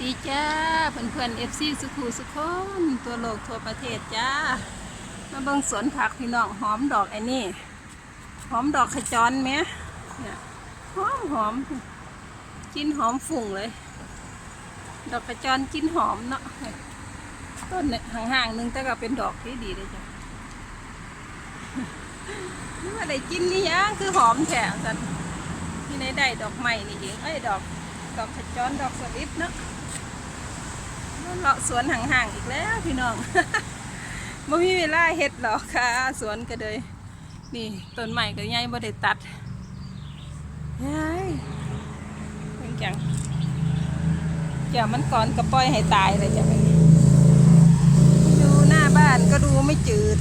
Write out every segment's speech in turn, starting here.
ดีจ้าเพื่อนเพื่อนเอฟซีสุขูสุขคนตัวโลกทั่วประเทศจ้า มาเบิ่งสวนผักพี่น้องหอมดอกไอ้นี่ หอมดอกขจรไหมเนี่ยหอมหอมกินหอมฝุ่งเลย ดอกขจรกินหอมเนาะต้นเนี่ยห่างๆหนึงแต่ก็เป็นดอกที่ดีเลยจ้ะนี่ว่าได้กินนี่ยังคือหอมแถมสันที่ไหนได้ดอกไม้นี่เองเอ้ดอกดอกขจรดอกสลิดเนาะ เลาะสวนห่างๆอีกแล้วพี่น้องบ่มีเวลาเฮ็ดหรอกค่ะสวนก็เลยนี่ต้นใหม่ก็ใหญ่บ่ได้ตัดยายเป็นจังเจ้ามันก่อนก็ปล่อยให้ตายเลยจ้ะดูหน้าบ้านก็ดูไม่จืด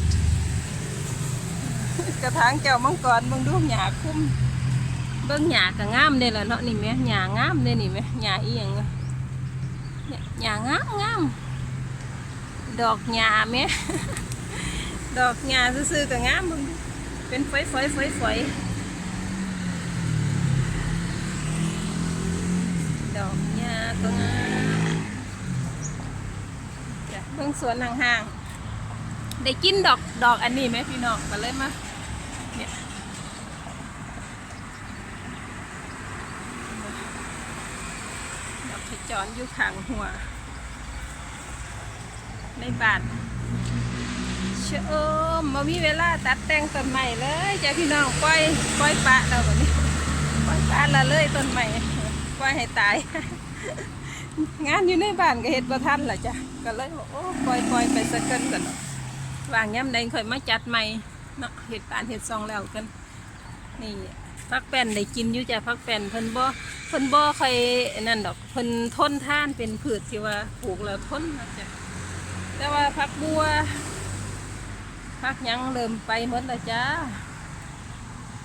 กระถางแก้วมังกรเบิ่งดูหญ้าคุ้มเบิ่งหญ้าก็งามเด้ล่ะเนาะนี่แหม่หญ้างามเด้นี่แหม่หญ้าอีหยังวะเนี่ย หญ้างามงามดอกหญ้าแหม่ดอกหญ้าซื่อๆก็งามเบิ่งเป็นฝอยๆฝอยๆดอกหญ้าก็งามจ้ะเบิ่งสวนห่างๆได้กินดอกดอกอันนี้ไหมพี่น้องก็เลยมาเนี่ย ดอกขจรอยู่ข้างหัว ในบ้านเชอมมามีเวลาตัดแต่งต้นใหม่เลยจ้ะพี่น้องปล่อยปล่อยปะเราแบบนี้ปล่อยปะละเลยต้นใหม่ปล่อยให้ตาย งานอยู่ในบ้านก็เห็ดประทันล่ะจ้ะก็เลยโอ้ปล่อยปล่อยไปสักเกินก่อนวางย้ำใดค่อยมาจัดใหม่เนาะเห็ดปานเห็ดซองแล้วกันนี่ พักแป้นได้กินอยู่จ้ะพักแป้นเพิ่นบ่เพิ่นบ่ค่อยนั่นดอกเพิ่นทนท่านเป็นพืชที่ว่าปลูกแล้วทนนะจ้ะแต่ว่าพักบัวพักยังเริ่มไปหมดแล้วจ้า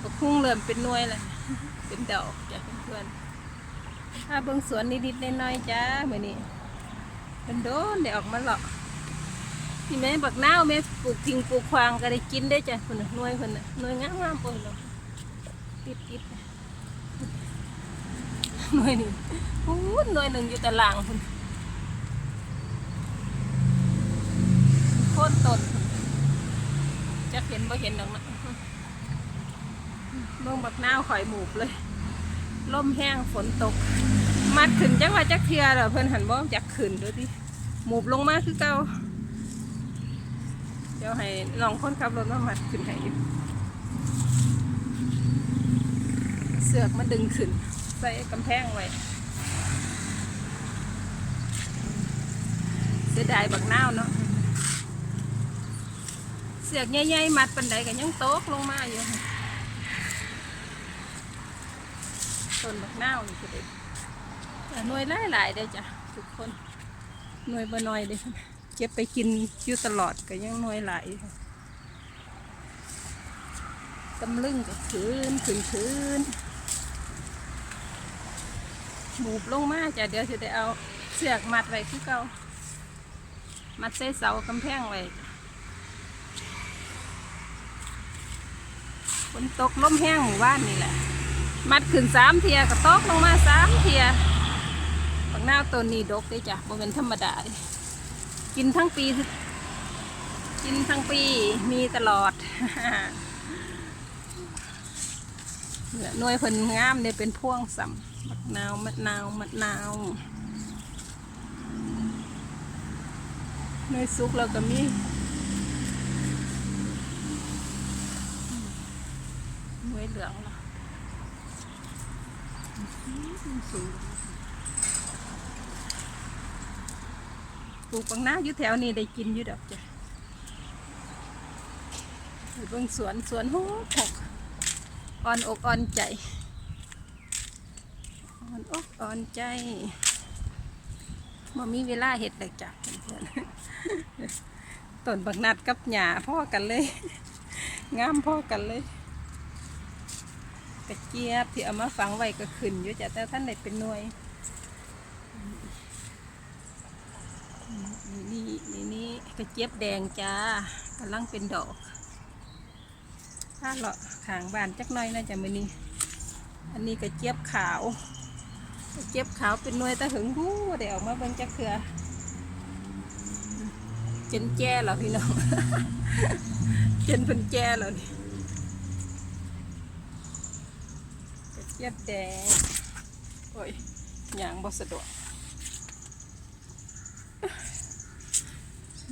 บักคุ้งเริ่มเป็นหน่วยแล้วเป็นดอกจ้ะเพื่อนๆถ้าเบิ่งสวนนิดๆน้อยๆจ้ามื้อนี้เป็นโดนได้ออกมาหรอกนี่แม่บักนาวแม่ปลูกทิ้งปลูกควางก็ได้กินได้จ้ะเพิ่นน่ะหน่วยเพิ่นน่ะหน่วยงามๆโอ้ยเนาะ ติดติดหน่วยหนึ่งอู้หน่วยหนึ่งอยู่แต่ลางคุณโค่นต้นจะเห็นบ่เห็นดอกนะเบิ่งบักนาวข่อยหมูบเลยลมแห้งฝนตก มัดขึ้นจักว่าจักเทียเหรอเพิ่อนหันบ่จักขึ้นดูดิหมูบลงมาคือเก่าเดี๋ยวให้ลองคนขับรถมามัดขึ้นให้อยู่ เสือกมาดึงขึ้น ใส่กำแพงไว้เสียดายบักนาวเนาะเสือกใหญ่ๆมัดปันใดก็ยังโต๊กลงมาอยู่ต้นบักนาวนี่ก็เด็ดหน่วยหลายๆได้จ้ะทุกคนหน่วยบ่น้อยเด้เก็บไปกินอยู่ตลอดก็ยังหน่วยหลายตำลึงก็คืนคืนคืน หมูบลงมาจ้ะเดี๋ยวจะได้เอาเสือกมัดไว้คือเก่ามัดใส่เสากำแพงไว้ฝนตกลมแห้งหมู่บ้านนี่แหละ มัดขึ้นสามเทียก็ตกลงมาสามเทียบักนาต้นนี้ดกเลยจ้ะบ่เป็นธรรมดาเด้กินทั้งปี กินทั้งปีมีตลอดเนี่ยหน่วยเพิ่นงามเนี่ยเป็นพ่วงสัม มะนาวมะนาวมะนาวหน่วยสุกเราก็มีหน่วยเหลืองเนะสูงปลูกบางหน้าอยู่แถวนี้ได้กินอยู่ดอกจ้ะเบิ่งสวนสวนหกหกอ่อนอกอ่อนใจ อ่อนอกอ่อนใจมามีเวลาเห็ดเลยจ้ะเพื่อนต้นบักนัดกับหญ้าพ่อกันเลย งามพ่อกันเลยกระเจี๊ยบที่เอามาฝังไว้ก็ขึ้นอยู่จ้ะแต่ท่านไหนเป็นหน่วยนี่นี่นี่กระเจี๊ยบแดงจ้ากำลังเป็นดอกถ้าเลาะขางบานจักหน่อยน่าจะมือนี้ อันนี้กระเจี๊ยบขาว เจ็บขาวเป็นหน่วยตะหึงหู้เดี๋ยวออกมาเบิ่งจักเถื่อจนแจ้แล้วพี่น้องจนเพิ่นแจ้แล้วนี่กระเจี๊ยบแดงโอ้ยยางบ่สะดวก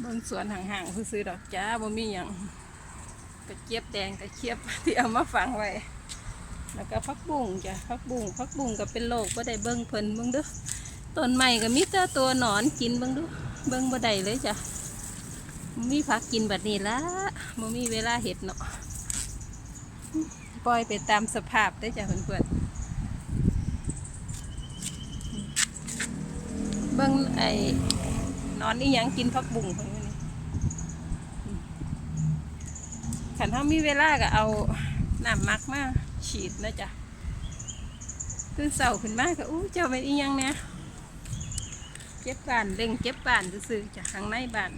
เบิ่งสวนห่างๆซื้อๆดอกจ้าบ่มีหยังกระเจี๊ยบแดงกระเจี๊ยบที่เอามาฝังไว้ แล้วก็พักบุ้งจ้ะพักบุ้งพักบุ้งก็เป็นโรคบ่ได้เบิ่งเพิ่นเบิ่งดูต้นใหม่ก็มีแต่ตัวหนอนกินเบิ่งดูเบิ่งบ่ได้เลยจ้ะมีผักกินแบบนี้ละบ่มีเวลาเห็ดเนาะปล่อยไปตามสภาพได้จ้ะเพื่อนๆเบิ่งไอ้หนอนนี่ยังกินพักบุ้งเพิ่นนี่ขันถ้ามีเวลาก็เอาน้ำมักมา ฉีดนะจ๊ะตื่นเสาขึ้นมากก็อู้เจ้าเป็นอีหยังเนี่ยเก็บบานเร่งเก็บบานซื่อๆจ้ะข้างในบาน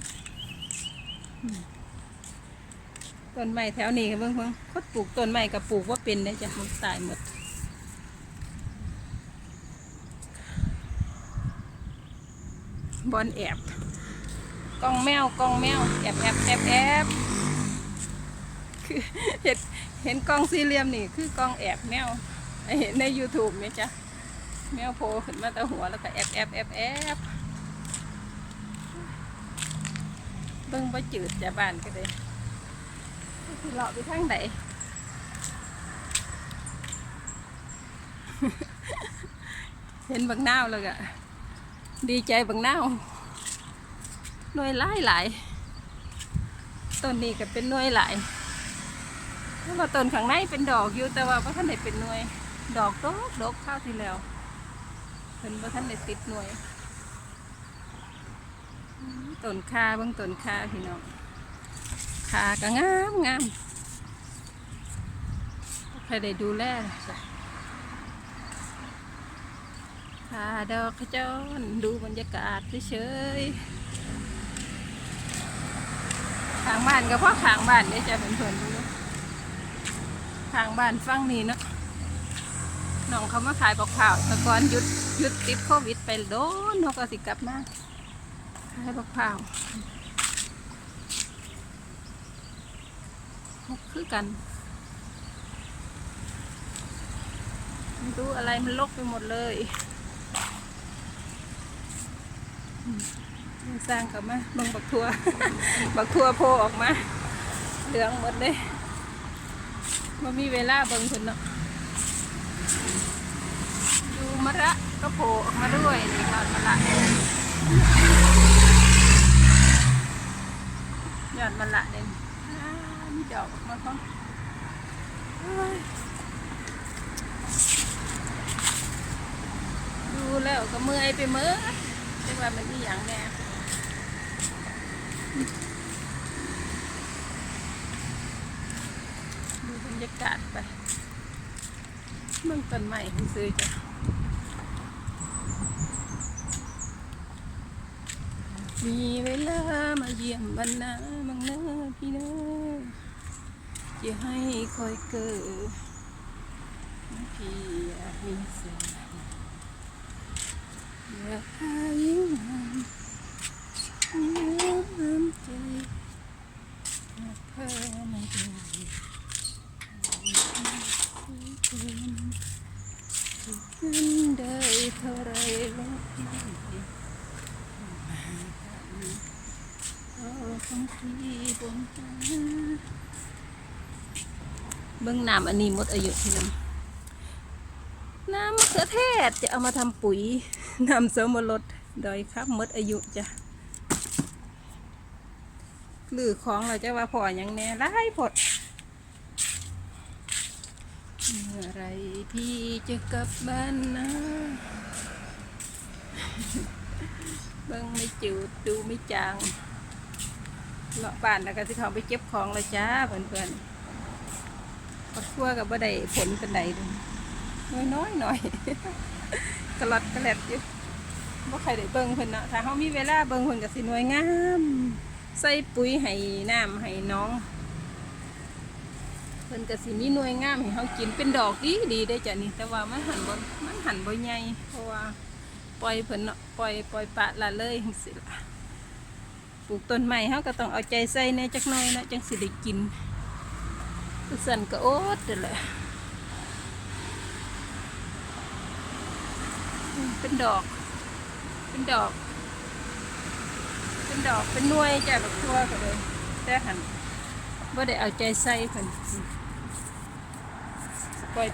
ต้นไม้แถวนี้ก็เบิ่งเบิ่งคดปลูกต้นไม้กับปลูกว่าเป็นได้จ้ะมันตายหมดบอลแอบก้องแมวก้องแมวแอบแอบแอบแอบคือเห็น เห็นกล้องสี่เหลี่ยมนี่คือกล้องแอบแมวเห็นใน YouTube ไหมจ๊ะแมวโผล่ขึ้นมาแต่หัวแล้วก็แอบแอบแอบแอบเบิ่งบ่จืดจะบานก็เลยสิเลาะไปทางไหนเห็นบักนาวแล้วก็ดีใจบักนาวหน่วยหลายหลายต้นนี้ก็เป็นหน่วยหลาย เพราะว่าต้นข้างในเป็นดอกอยู่แต่ว่าพระท่านได้เป็นหน่วย ดอกดอกดอกข้าวที่แล้วเป็นพระท่านได้ติดหน่วยต้นคาบางต้นคาพี่น้องคาก็งามงามใครได้ดูแลค่ะดอกขจรดูบรรยากาศเฉยๆทางบ้านก็เพราะทางบ้านเนี่ยจะเป็นเพื่อนๆดู ทางบ้านฟังนี่เนาะน้องเขามาขายบอกข่าวต่ก่อนหยุดหยุดติดโควิดไปโดนเขาก็สิกลับมาขายบอกข่าวคือกันไม่รู้อะไรมันลกไปหมดเลยสร้างกลับมาเบังบักทัวบักทัวโผล่ออกมาเหลืองหมดเลย มันมีเวลาเบิ่งคนเนาะดูมะระก็โผล่ออกมาด้วยนี่ยอดมะระยอดมะระเด่นมีดอกออกมาเขาเอ้ยดูแล้วก็เมื่อยไปเมื่อเรียกว่ามันอีหยังแน่ ดูบรรยากาศไปเมืองต้นใหม่ซื้อจ้ะมีเวลามาเยี่ยมบรรณาบังเนอพี่เนออย่าให้คอยเกิดพี่อยากมีเสียงอยากหายิ่งงามน้ำใจอยากเพิ่มมาดู เงินได้เท่าไรลูกพี่เอาของพี่บนหา เบื้องน้ำอันนี้หมดอายุพี่น้ำน้ำมะเขือเทศจะเอามาทำปุ๋ยน้ำเสริมรดดอยครับหมดอายุจ้ะหรือของเราจะว่าพออย่างแน่ไล่ผดเมื่อไรพี่จะกลับบ้านนะเบิ่งไม่จืดดูไม่จางเลาะบ้านแล้วก็สิเขาไปเก็บของเลยจ้าเพื่อนๆ ปักทั่วกับบ่ได้ผลเป็นใดน้อยน้อยหน่อยกลอดกระแลดอยู่บ่ใครได้เบิ่งเพิ่นเนาะถ้าเฮามีเวลาเบิ่งเพิ่นก็สิหน่วยงาม ใส่ปุ๋ยให้น้ำให้น้อง เพิ่นก็สิมีหน่วยงามให้เขากินเป็นดอกดีดีได้จ้ะนี่แต่ว่ามันหันบ่มันหันบ่ใหญ่เพราะว่าปล่อยเพิ่นเนาะปล่อยปล่อยปะละเลยสิล่ะปลูกต้นใหม่เขาก็ต้องเอาใจใส่แน่จักหน่อยนะจังสิได้กิน สันก็โอดตเลยเป็นดอก เป็นดอก เป็นดอก เป็นน่วยจากดอกทั่วกันเลยแต่หันว่าได้เอาใจใส่กัน